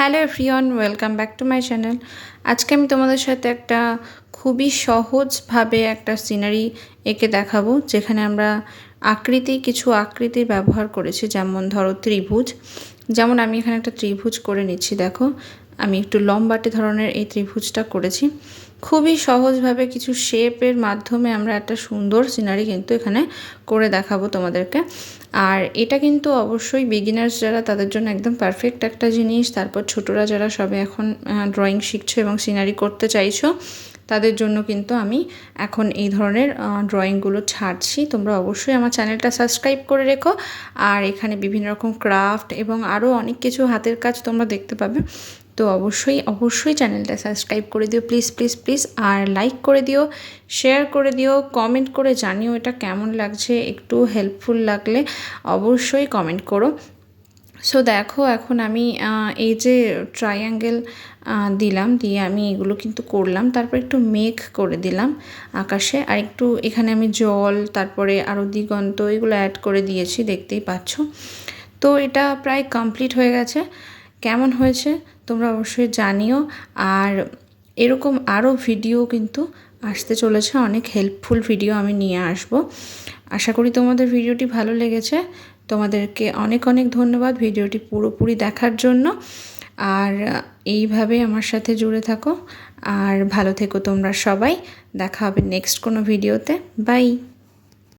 Hello everyone, welcome back to my channel. আজকে আমি তোমাদের সাথে একটা খুবই সহজভাবে একটা সিনারি এঁকে দেখাবো, যেখানে আমরা আকৃতি, কিছু আকৃতি ব্যবহার করেছি, যেমন ধরো ত্রিভুজ। যেমন আমি এখানে একটা ত্রিভুজ করে নিচ্ছি, দেখো। আমি একটু লম্বাটে ধরনের এই ত্রিভুজটা করেছি। খুবই সহজভাবে কিছু শেপের মাধ্যমে আমরা একটা সুন্দর সিনারি কিন্তু এখানে করে দেখাবো তোমাদেরকে। আর এটা কিন্তু অবশ্যই বিগিনার্স যারা, তাদের জন্য একদম পারফেক্ট একটা জিনিস। তারপর ছোটরা যারা সবে এখন ড্রয়িং শিখছো এবং সিনারি করতে চাইছো তাদের জন্য কিন্তু আমি এখন এই ধরনের ড্রয়িংগুলো ছাড়ছি। তোমরা অবশ্যই আমার চ্যানেলটা সাবস্ক্রাইব করে রেখো। আর এখানে বিভিন্ন রকম ক্রাফট এবং আরও অনেক কিছু হাতের কাজ তোমরা দেখতে পাবে। তো অবশ্যই অবশ্যই চ্যানেলটা সাবস্ক্রাইব করে দিও। প্লিজ প্লিজ প্লিজ আর লাইক করে দিও শেয়ার করে দিও কমেন্ট করে জানিও এটা কেমন লাগছে। একটু হেল্পফুল লাগলে অবশ্যই কমেন্ট করো। সো দেখো, এখন আমি এই যে ট্রায়াঙ্গেল দিলাম, দিয়ে আমি এগুলো কিন্তু করলাম। তারপর একটু মেঘ করে দিলাম আকাশে। আর একটু এখানে আমি জল, তারপরে আরও দিগন্ত, এগুলো অ্যাড করে দিয়েছি, দেখতেই পাচ্ছ। তো এটা প্রায় কমপ্লিট হয়ে গেছে। কেমন হয়েছে তোমরা অবশ্যই জানিও। আর এরকম আরও ভিডিও কিন্তু আসতে চলেছে। অনেক হেল্পফুল ভিডিও আমি নিয়ে আসব। আশা করি তোমাদের ভিডিওটি ভালো লেগেছে। তোমাদেরকে অনেক অনেক ধন্যবাদ ভিডিওটি পুরোপুরি দেখার জন্য। আর এইভাবে আমার সাথে জুড়ে থাকো। আর ভালো থেকো তোমরা সবাই। দেখা হবে নেক্সট কোনো ভিডিওতে বাই